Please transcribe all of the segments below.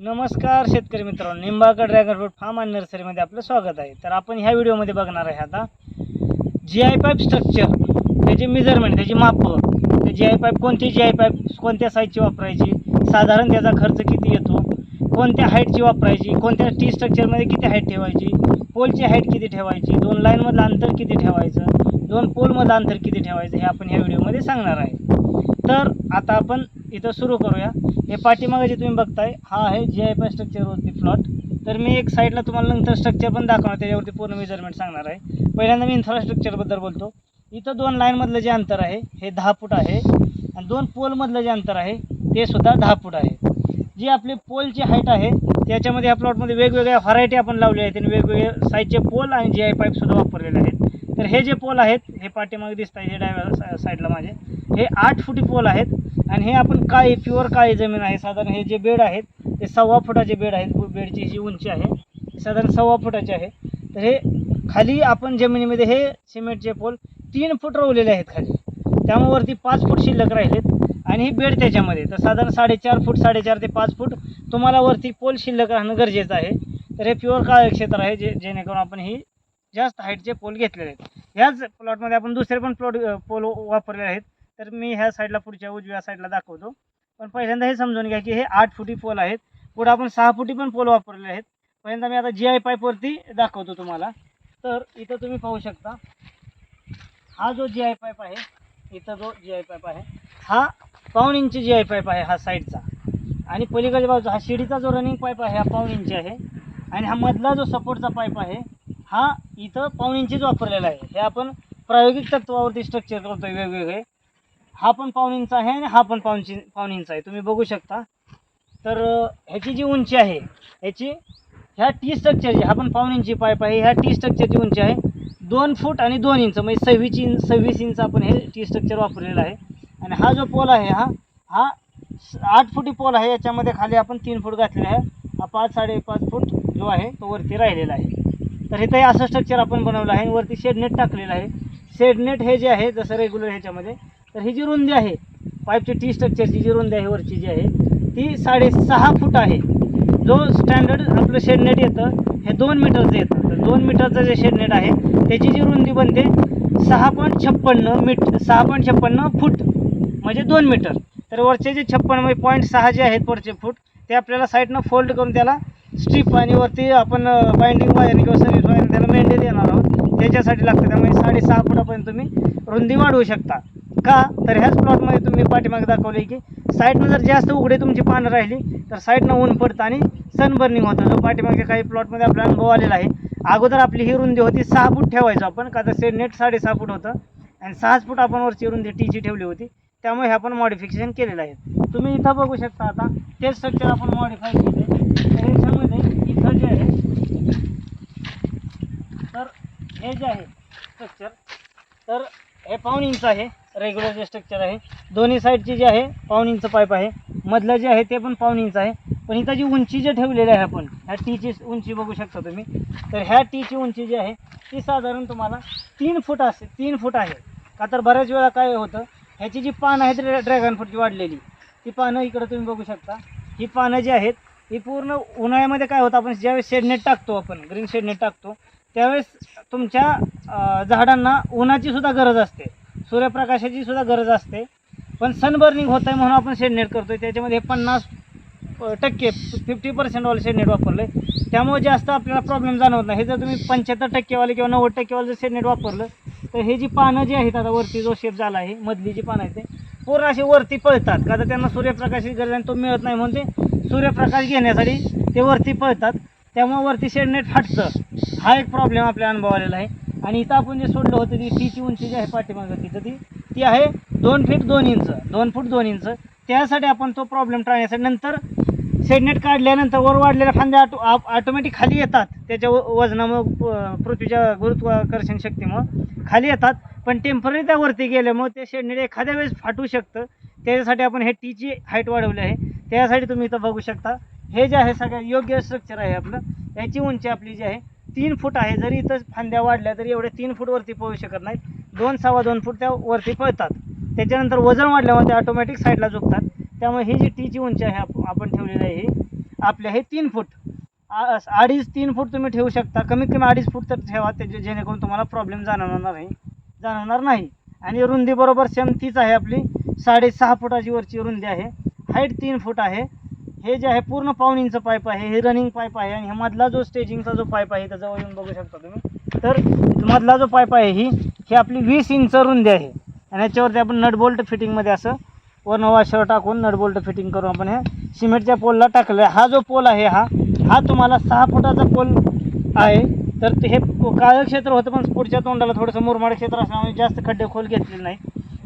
नमस्कार शेतकरी मित्रांनो निंबाळकर ड्रॅगन फ्रूट फार्म आणि नर्सरीमध्ये आपलं स्वागत आहे. तर आपण ह्या व्हिडिओमध्ये बघणार आहे आता जी आय पाईप स्ट्रक्चर त्याचे मेजरमेंट त्याची मापं. ते जी आय पाईप कोणती जी आय पाईप कोणत्या साईजची वापरायची? साधारण त्याचा खर्च किती येतो? कोणत्या हाईटची वापरायची? कोणत्या टी स्ट्रक्चरमध्ये किती हाईट ठेवायची? पोलची हाईट किती ठेवायची? दोन लाईनमधलं अंतर किती ठेवायचं? दोन पोलमधलं अंतर किती ठेवायचं? हे आपण ह्या व्हिडिओमध्ये सांगणार आहे. तर आता आपण इथं सुरू करूया. हे पाठीमागे जे तुम्ही बघताय हा आहे जी आय पी स्ट्रक्चरवरती प्लॉट तर मी एक साईडला तुम्हाला नंतर स्ट्रक्चर पण दाखवणार त्याच्यावरती पूर्ण मेजरमेंट सांगणार आहे. पहिल्यांदा मी इन्फ्रास्ट्रक्चरबद्दल बोलतो. इथं दोन लाईनमधलं जे अंतर आहे हे दहा फूट आहे. आणि दोन पोलमधलं जे अंतर आहे ते सुद्धा दहा फूट आहे. जी आपली पोलची हाईट आहे त्याच्यामध्ये या प्लॉटमध्ये वेगवेगळ्या व्हरायटी आपण लावल्या आहेत आणि वेगवेगळे साईजचे पोल आणि जी आय पाईपसुद्धा वापरलेले आहेत. तर हे जे पोल आहेत हे पाठीमागे दिसत आहे हे डाव्या साईडला माझे हे आठ फुटी पोल आहेत आणि हे आपण काळी प्युअर काळी जमीन आहे? साधारण हे जे बेड आहेत ते सव्वा फुटाचे बेड आहेत. बेडची जी उंची आहे साधारण सव्वा फुटाची आहे. तर हे खाली आपण जमिनीमध्ये हे सिमेंटचे पोल तीन फूट रोवलेले आहेत खाली. त्यामुळे वरती पाच फूट शिल्लक राहिलेत आणि ही बेड त्याच्यामध्ये. तर साधारण साडेचार फूट साडेचार ते पाच फूट तुम्हाला वरती पोल शिल्लक राहणं गरजेचं आहे. तर हे प्युअर काळ क्षेत्र आहे जे जेणेकरून आपण ही जास्त हाईटचे पोल घेतलेले आहेत. ह्याच प्लॉटमध्ये आपण दुसरे पण प्लॉट पोल वापरलेले आहेत. तर मी ह्या साईडला पुढच्या उजव्या साईडला दाखवतो. पण पहिल्यांदा हे समजून घ्या की हे आठ फुटी पोल आहेत. पुढे आपण सहा फुटी पण पोल वापरले आहेत. पहिल्यांदा मी आता जी आय पाईपवरती दाखवतो तुम्हाला. तर इथं तुम्ही पाहू शकता हा जो जी आय पाईप आहे इथं जो जी आय पाईप आहे हा पाऊण इंच जी आय पाईप आहे हा साईडचा आणि पलीकडच्या बाजूचा हा शिडीचा जो रनिंग पाईप आहे हा पाऊण इंच आहे. आणि हा मधला जो सपोर्टचा पाईप आहे हा इथं पाहुण्यांचीच इंचीच वापरलेला आहे. हे आपण प्रायोगिक तत्वावरती स्ट्रक्चर करतोय वेगवेगळे. हा पण पाहुणींचा इंच आहे आणि हा पण पाहुणची पाहुणींचा इंच आहे. तुम्ही बघू शकता. तर ह्याची जी उंची आहे ह्याची ह्या टी स्ट्रक्चरची हा पण पाहुण्यांची इंची पाईप आहे. ह्या टी स्ट्रक्चरची उंची आहे दोन फूट आणि दोन इंच. म्हणजे सव्वीस इंच सव्वीस इंच आपण हे टी स्ट्रक्चर वापरलेलं आहे. आणि हा जो पोल आहे हा हा स- आठ फुटी पोल आहे. याच्यामध्ये खाली आपण तीन फूट घातलेला आहे. हा पाच साडेपाच फूट जो आहे तो वरती राहिलेला आहे. तर इथं असं स्ट्रक्चर आपण बनवलं आहे आणि वरती शेडनेट टाकलेलं आहे. शेडनेट हे जे आहे जसं रेग्युलर ह्याच्यामध्ये तर ही जी रुंदी आहे पाईपची टी स्ट्रक्चरची जी रुंदी आहे वरची जी आहे ती साडेसहा फूट आहे. जो स्टँडर्ड आपलं शेडनेट येतं हे दोन मीटरचं येतं. तर दोन मीटरचं जे शेडनेट आहे त्याची जी रुंदी बनते सहा पॉईंट छप्पन्न मीट सहा पॉईंट छप्पन्न फूट म्हणजे दोन मीटर तर वरचे जे छप्पन म्हणजे पॉईंट सहा जे आहेत वरचे फूट ते आपल्याला साईडनं फोल्ड करून त्याला स्ट्रीप आणि वरती आपण बाइंडिंग वायर किंवा सर्विस वायर त्याला मेंढे देणार आहोत. त्याच्यासाठी लागतं त्यामुळे म्हणजे साडेसहा फुटापर्यंत तुम्ही रुंदी वाढवू शकता. का? तर ह्याच प्लॉटमध्ये तुम्ही पाठीमागे दाखवले की साईडनं जर जास्त उघडे तुमची पानं राहिली तर साईडनं ऊन पडतं आणि सनबर्निंग होतं. जो पाठीमागे काही प्लॉटमध्ये आपला अनुभव आलेला आहे अगोदर आपली ही रुंदी होती सहा फूट ठेवायचो आपण का तर सेट नेट साडेसहा फूट होतं. आणि सहाच फूट आपण वरची रुंदी टीची ठेवली होती. त्यामुळे हे आपण मॉडिफिकेशन केलेलं आहे. तुम्ही इथं बघू शकता आता. तेच स्ट्रक्चर आपण मॉडिफाय केले तर ह्याच्यामध्ये इथं जे आहे तर हे जे आहे स्ट्रक्चर तर हे पाऊण इंच आहे. रेग्युलर जे स्ट्रक्चर आहे दोन्ही साईडची जे आहे पाऊण इंच पाईप आहे. मधलं जे आहे ते पण पाऊण इंच आहे. पण इथं जी उंची जे ठेवलेली आहे आपण ह्या टीची उंची बघू शकता तुम्ही. तर ह्या टीची उंची जी आहे ती साधारण तुम्हाला तीन फूट असते तीन फूट आहे. का तर बऱ्याच वेळा काय होतं ह्याची जी पानं आहे ड्रॅगन फ्रूटची वाढलेली. ती पानं इकडं तुम्ही बघू शकता. ही पानं जी आहेत ही पूर्ण उन्हाळ्यामध्ये काय होतं आपण ज्यावेळेस शेडनेट टाकतो आपण ग्रीन शेडनेट टाकतो त्यावेळेस तुमच्या झाडांना उन्हाची सुद्धा गरज असते. सूर्यप्रकाशाची सुद्धा गरज असते. पण सनबर्निंग होत आहे म्हणून आपण शेडनेट करतोय. त्याच्यामध्ये पन्नास टक्के फिफ्टी पर्सेंटवाले शेडनेट वापरलं आहे त्यामुळे जास्त आपल्याला प्रॉब्लेम जाणवत नाही. हे जर तुम्ही पंच्याहत्तर टक्केवाले किंवा नव्वद टक्केवाले जर शेडनेट वापरलं तर हे जी पानं जी आहेत आता वरती जो शेप झाला आहे मधली जी पानं आहेत ते पूर्ण असे वरती पळतात. का तर त्यांना सूर्यप्रकाशाची गरज आणि तो मिळत नाही म्हणून ते सूर्यप्रकाश घेण्यासाठी ते वरती पळतात. त्यामुळे वरती शेडनेट फाटतं. हा एक प्रॉब्लेम आपल्या अनुभव आलेला आहे. आणि इथं आपण जे सोडलं होतं ती टीची उंची जी आहे पाठीमागं तिथं ती ती आहे दोन फीट दोन इंच दोन फूट दोन इंच त्यासाठी आपण तो प्रॉब्लेम टाळण्यासाठी नंतर शेडनेट काढल्यानंतर वर वाढलेल्या फांद्या ऑटोमॅटिक खाली येतात. त्याच्या व- वजनामुळं पृथ्वीच्या गुरुत्वाकर्षण शक्तीमुळं खाली येतात. पण टेंपररी त्या वरती गेल्यामुळं ते शेडनेट एखाद्या वेळेस फाटू शकतं. त्याच्यासाठी आपण हे टीची हाईट वाढवली आहे. त्यासाठी तुम्ही इथं बघू शकता. हे जे आहे सगळ्यात योग्य स्ट्रक्चर आहे आपलं. याची उंची आपली जी आहे तीन फूट आहे. जरी इथं फांद्या वाढल्या तरी एवढे तीन फूट वरती पळू शकत नाहीत. दोन सव्वा दोन फूट त्या वरती पळतात. त्याच्यानंतर वजन वाढल्यामुळे ते ऑटोमॅटिक साईडला झुकतात. त्यामुळे ही जी टीची उंची आहे आप- आपण ठेवलेली आहे ही आपले हे तीन फूट. आ- अडीच तीन फूट तुम्ही ठेवू शकता. कमीत कमी अडीच फूट तर ठेवा त्याचे जेणेकरून तुम्हाला प्रॉब्लेम जाणवणार नाही. जाणवणार नाही. आणि रुंदी बरोबर सेम तीच आहे आपली. साडेसहा फुटाची वरची रुंदी आहे. हाईट तीन फूट आहे. हे जे आहे पूर्ण पाऊन इंच पाईप आहे. हे रनिंग पाईप आहे. आणि हा मधला जो स्टेजिंगचा जो पाईप आहे त्याचा येऊन बघू शकता तुम्ही. तर मधला जो पाईप आहे ही ही आपली वीस इंच रुंदी आहे. आणि याच्यावरती आपण नटबोल्ट फिटिंगमध्ये असं वरनं वाशर टाकून नटबोल्ट फिटिंग करून आपण हे. सिमेंटच्या पोलला टाकलं हा जो पोल आहे हा हा तुम्हाला सहा फुटाचा पोल आहे. तर ते हे काळं क्षेत्र होतं पण पुढच्या तोंडाला थोडंसं मुरमाड क्षेत्र असल्यामुळे जास्त खड्डे खोल घेतलेले नाही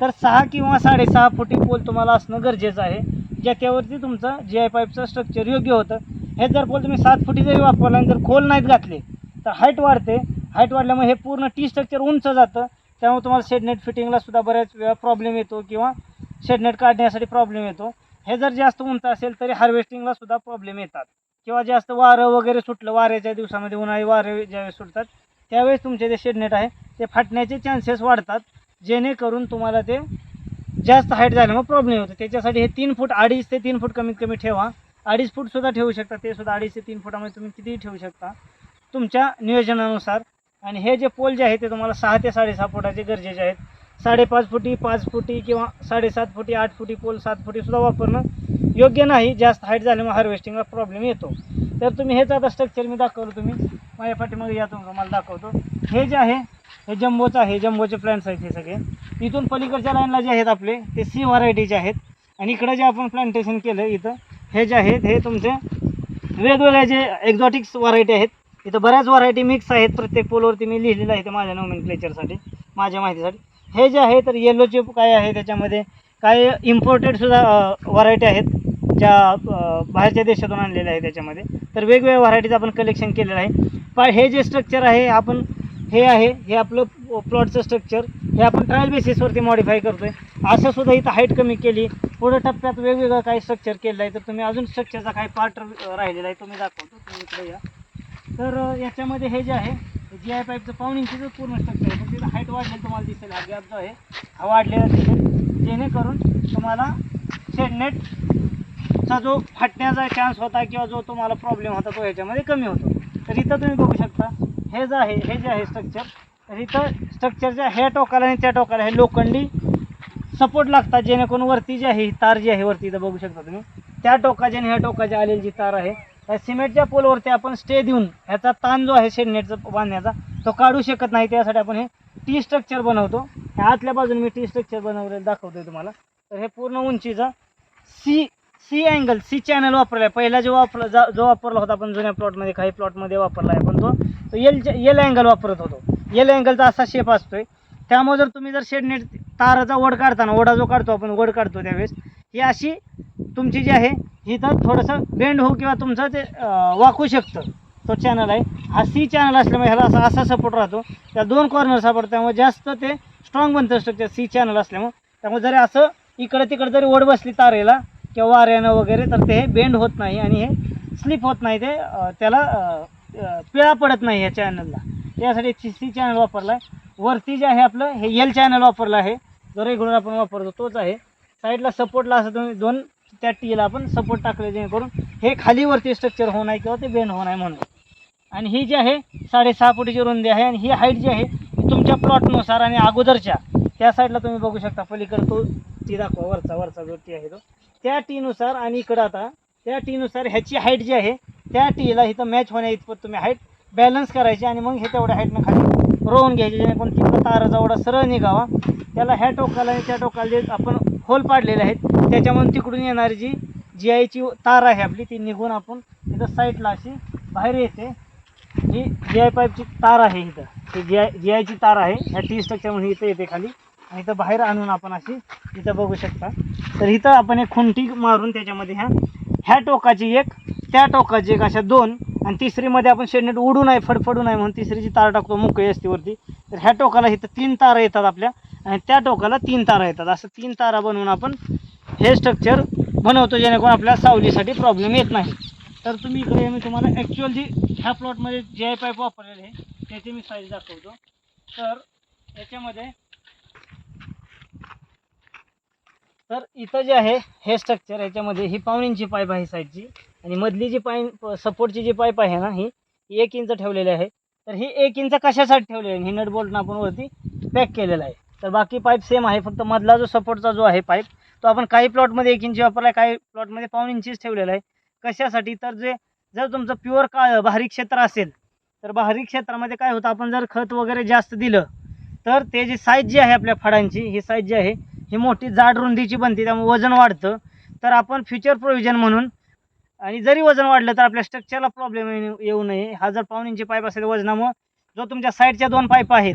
तर सहा किंवा साडेसहा फुटी पोल तुम्हाला असणं गरजेचं आहे ज्याच्यावरती तुमचं जी आय पाईपचं स्ट्रक्चर योग्य होतं. हे जर पोल तुम्ही सात फुटी जरी वापरला आणि जर खोल नाहीत घातले तर हाईट वाढते. हाईट वाढल्यामुळे हे पूर्ण टी स्ट्रक्चर उंच जातं. त्यामुळे तुम्हाला शेडनेट फिटिंगला सुद्धा बऱ्याच वेळा प्रॉब्लेम येतो किंवा शेडनेट काढण्यासाठी प्रॉब्लेम येतो. हे जर जास्त उंच असेल तरी हार्वेस्टिंगला सुद्धा प्रॉब्लेम येतात. किंवा जास्त वारं वगैरे सुटलं वाऱ्याच्या दिवसामध्ये उन्हाळी वारे ज्यावेळेस सुटतात त्यावेळेस तुमचे जे शेडनेट आहे ते फाटण्याचे चान्सेस वाढतात. जेणेकरून तुम्हाला ते जास्त हाईट झाल्यामुळे प्रॉब्लेम होतो त्याच्यासाठी हे तीन फूट अडीच ते तीन फूट कमीत कमी ठेवा. अडीच फूटसुद्धा ठेवू शकता. ते सुद्धा अडीच ते तीन फुटामध्ये तुम्ही कितीही ठेवू शकता. तुमच्या नियोजनानुसार. आणि हे जे पोल जे आहे ते तुम्हाला सहा ते साडेसहा फुटाचे गरजेचे आहेत. साडेपाच फुटी पाच फुटी किंवा साडेसात फुटी आठ फुटी पोल सात फुटीसुद्धा वापरणं योग्य नाही. जास्त हाईट झाल्यामुळे हार्वेस्टिंगला प्रॉब्लेम येतो. तर तुम्ही हेच आता स्ट्रक्चर मी दाखवलं तुम्ही. माझ्या पाठीमागे या तुम्हाला दाखवतो. हे जे आहे हे जम्बोचं आहे जम्बोचे प्लॅन्ट्स आहेत हे सगळे. इथून पलीकडच्या लाईनला जे आहेत आपले ते सी व्हरायटीचे आहेत. आणि इकडं जे आपण प्लांटेशन केलं इथं हे जे आहेत हे तुमचे वेगवेगळ्या जे एक्झॉटिक्स व्हरायटी आहेत. इथं बऱ्याच व्हरायटी मिक्स आहेत. प्रत्येक पोलवरती मी लिहिलेलं आहे ते माझ्या नोमेन क्लेचरसाठी माझ्या माहितीसाठी. हे जे आहे तर येलोचे काय आहे त्याच्यामध्ये? काय इम्पोर्टेडसुद्धा व्हरायटी आहेत ज्या बाहेरच्या देशातून आणलेल्या आहे त्याच्यामध्ये. तर वेगवेगळ्या व्हरायटीचं आपण कलेक्शन केलेलं आहे. पण हे जे स्ट्रक्चर आहे आपण हे आहे हे आपलं प्लॉटचं स्ट्रक्चर हे आपण ट्रायल बेसिसवरती मॉडिफाय करतो असं सुद्धा इथं हाईट कमी केली. पुढं टप्प्यात वेगवेगळं काही स्ट्रक्चर केलं आहे. तर तुम्ही अजून स्ट्रक्चरचा काही पार्ट राहिलेला आहे तुम्ही दाखवतो. तुम्ही इकडे या. तर याच्यामध्ये हे जे आहे जी आय पाईपचं पाऊन इंचीचं पूर्ण स्ट्रक्चर आहे. पण तिथं हाईट वाढलेलं तुम्हाला दिसेल. हा गॅप जो आहे हा वाढलेला दिसेल. जेणेकरून तुम्हाला शेडनेटचा जो फाटण्याचा चान्स होता किंवा जो तुम्हाला प्रॉब्लेम होता तो ह्याच्यामध्ये कमी होतो. तर इथं तुम्ही बघू शकता हे जे आहे हे जे आहे स्ट्रक्चर तर इथं स्ट्रक्चरच्या ह्या टोकाला आणि त्या टोकाला हे लोखंडी सपोर्ट लागतात. जेणेकरून वरती जी आहे ही तार जी आहे वरती इथं बघू शकता तुम्ही. त्या टोकाच्या आणि ह्या टोकाच्या आलेली जी तार आहे सिमेंटच्या पोलवरती आपण स्टे देऊन ह्याचा ताण जो आहे शेडनेटचा बांधण्याचा तो काढू शकत नाही. त्यासाठी आपण हे टी स्ट्रक्चर बनवतो. ह्या आतल्या बाजूने मी टी स्ट्रक्चर बनवलेलं दाखवतोय तुम्हाला. तर हे पूर्ण उंचीचा C C angle C channel वापरला आहे पहिला जो वापरला जा जो वापरला होता आपण जुन्या प्लॉटमध्ये काही प्लॉटमध्ये वापरला आहे पण तो तो एल एल अँगल वापरत होतो. एल अँगलचा असा शेप असतोय. त्यामुळे जर तुम्ही जर शेडनेट ताराचा ओढ काढताना ओढा जो काढतो आपण ओढ काढतो त्यावेळेस ही अशी तुमची जी आहे ही तर थोडंसं बेंड होऊ किंवा तुमचं ते वाकू शकतं. तो चॅनल आहे. हा सी चॅनल असल्यामुळे ह्याला असा असा सपोर्ट राहतो. त्या दोन कॉर्नर सापडतो त्यामुळे जास्त ते स्ट्रॉंग बनतं स्ट्रक्चर सी चॅनल असल्यामुळे. त्यामुळे जरी असं इकडं तिकडं जरी ओढ बसली तारेला किंवा वाऱ्यानं वगैरे तर ते हे बेंड होत नाही आणि हे स्लिप होत नाही. ते त्याला पिळा पडत नाही ह्या चॅनलला त्यासाठी सी चॅनल वापरला आहे वरती जे आहे आपलं हे एल चॅनल वापरलं आहे. जो रेग्युलर आपण वापरतो तोच आहे. साईडला सपोर्टला असं तुम्ही दोन त्या टीला आपण सपोर्ट टाकले जेणेकरून हे खाली वरती स्ट्रक्चर होऊ नये किंवा ते बेंड होऊ नये म्हणून. आणि ही जी आहे साडेसहा फुटीची रुंदी आहे आणि ही हाईट जी आहे ती तुमच्या प्लॉटनुसार आणि अगोदरच्या त्या साईडला तुम्ही बघू शकता. पलीकडे तो टी दाखवा वरचा वरचा जो टी आहे तो. त्या टीनुसार आणि इकडं आता त्या टीनुसार ह्याची हाईट जी आहे त्या टीला इथं मॅच होण्या इथपत तुम्ही हाईट बॅलन्स करायची आणि मग हे तेवढ्या हाईटनं खाली रोवून घ्यायचे जेणेकरून तिथला ताराचा एवढा सरळ निघावा. त्याला ह्या टोकाला आणि त्या टोकाला जे आपण होल पाडलेले आहेत त्याच्यामधून तिकडून येणारी जी जी आयची तार आहे आपली ती निघून आपण तिथं साईडला अशी बाहेर येते. ही जी आय पाईपची तार आहे इथं. ही जी आय जी आयची तार आहे. ह्या टी स्ट्रक्चरमध्ये इथं येते खाली. आणि इथं बाहेर आणून आपण अशी इथं बघू शकता. तर इथं आपण एक खुंटी मारून त्याच्यामध्ये ह्या ह्या टोकाची एक त्या टोकाची एक अशा दोन आणि तिसरीमध्ये आपण शेडनेट उडू नये फडफडू नये म्हणून तिसरीची तार टाकतो मोकळी असते वरती तर ह्या टोकाला इथं तीन तारा येतात आपल्या आणि त्या टोकाला तीन तारा येतात. असं तीन तारा बनवून आपण हे स्ट्रक्चर बनवतो जेणेकरून आपल्या सावलीसाठी प्रॉब्लेम येत नाही. तर तुम्ही इकडे मी तुम्हाला ॲक्च्युअल जी ह्या प्लॉटमध्ये जे आय पाईप वापरलेले आहे त्याची मी साईज दाखवतो. तर याच्यामध्ये तर इथं जे आहे हे स्ट्रक्चर याच्यामध्ये ही पाऊण पाईप आहे साईडची आणि मधली जी पाईप सपोर्टची जी पाईप आहे ना ही एक इंच ठेवलेली आहे. तर ही एक इंच कशासाठी ठेवलेली आहे? ही नट बोल्टनं आपण वरती पॅक केलेला आहे. तर बाकी पाईप सेम आहे फक्त मधला जो सपोर्टचा जो आहे पाईप तो आपण काही प्लॉटमध्ये एक इंची वापरला आहे काही प्लॉटमध्ये पाऊन इंचीच ठेवलेला आहे. कशासाठी? तर जे जर तुमचं प्युअर का बाहरी क्षेत्र असेल तर बाहरी क्षेत्रामध्ये काय होतं? आपण जर खत वगैरे जास्त दिलं तर ते जी साईज जी आहे आपल्या फळांची ही साईज जी आहे ही मोठी जाड रुंदीची बनते त्यामुळे वजन वाढतं. तर आपण फ्युचर प्रोव्हिजन म्हणून आणि जरी वजन वाढलं तर आपल्या स्ट्रक्चरला प्रॉब्लेम येऊ नये. हा जर पाऊन इंची पाईप असेल वजनामुळं जो तुमच्या साईडच्या दोन पाईप आहेत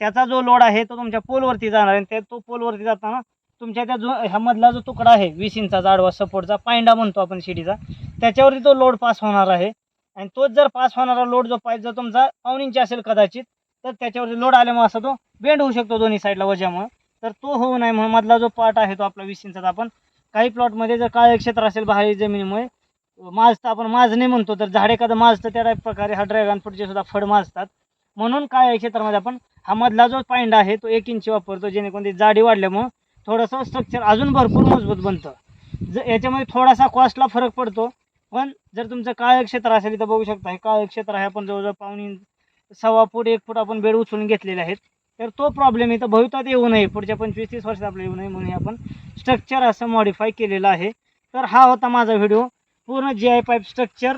त्याचा जो लोड आहे तो तुमच्या पोलवरती जाणार आहे. त्या तो पोलवरती जाताना तुमच्या त्या जो ह्या मधला जो तुकडा आहे वीस इंचा जाडवा सपोर्टचा पायंडा म्हणतो आपण शिडीचा त्याच्यावरती तो लोड पास होणार आहे. आणि तोच जर पास होणारा लोड जो पाईप जर तुमचा पाऊन इंची असेल कदाचित तर त्याच्यावरती लोड आल्यामुळे असा तो बेंड होऊ शकतो दोन्ही साईडला वजामुळं. तर तो होऊ नये म्हणून मधला जो पार्ट आहे तो आपला वीस इंचाचा. आपण काही प्लॉटमध्ये जर काळे क्षेत्र असेल बाहेर जमिनीमुळे माजतं आपण माजणे म्हणतो तर झाड एखादं माजतं त्या टाईप प्रकारे हा ड्रॅगन फ्रूटचे सुद्धा फळ माजतात. म्हणून काय क्षेत्रामध्ये आपण हा मधला जो पाइंड आहे तो एक इंची वापरतो जेणेकरून ती जाडी वाढल्यामुळं थोडंसं स्ट्रक्चर अजून भरपूर मजबूत बनतं. ज याच्यामध्ये थोडासा कॉस्टला फरक पडतो पण जर तुमचं काळं क्षेत्र असेल तर बघू शकता हे काळं क्षेत्र आहे आपण जवळजवळ पाहुणे सव्वा फूट एक फूट आपण बेड उचलून घेतलेले आहेत. तर तो प्रॉब्लेम इथं भविष्यात येऊ नये. पुढच्या पंचवीस तीस वर्षात आपल्याला येऊ नये म्हणून आपण स्ट्रक्चर असं मॉडिफाय केलेलं आहे. तर हा होता माझा व्हिडिओ पूर्ण जी आय पाईप स्ट्रक्चर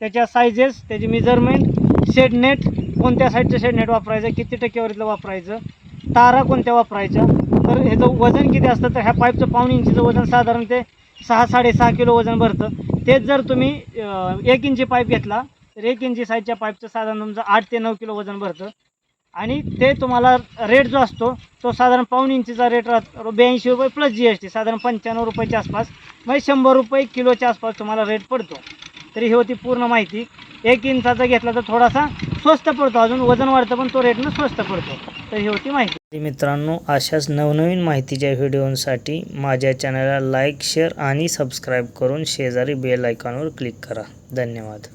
त्याच्या सायझेस त्याची मेजरमेंट शेड नेट कोणत्या साईडचं शेड नेट वापरायचं किती टक्केवारीतलं वापरायचं तारा कोणत्या वापरायच्या तर ह्याचं वजन किती असतं तर ह्या पाईपचं पाऊण इंचीचं वजन साधारण ते सहा साडेसहा किलो वजन भरतं. तेच जर तुम्ही एक इंची पाईप घेतला तर एक इंची साईजच्या पाईपचं साधारण तुमचं आठ ते नऊ किलो वजन भरतं. आणि ते तुम्हाला रेट जो असतो तो साधारण पाऊण इंचीचा रेट राहतो. ब्याऐंशी रुपये प्लस जी एस टी साधारण पंच्याण्णव रुपयाच्या आसपास. म्हणजे शंभर रुपये किलोच्या आसपास तुम्हाला रेट पडतो. तरी ही होती पूर्ण माहिती. एक इंचाचा घेतला तर थोडासा स्वस्त पडतो. अजून वजन वाढतं पण तो रेटनं स्वस्त पडतो. तर ही होती माहिती. मित्रांनो अशाच नवनवीन माहितीच्या व्हिडिओसाठी माझ्या चॅनलला लाईक शेअर आणि सबस्क्राईब करून शेजारी बेल आयकॉनवर क्लिक करा. धन्यवाद.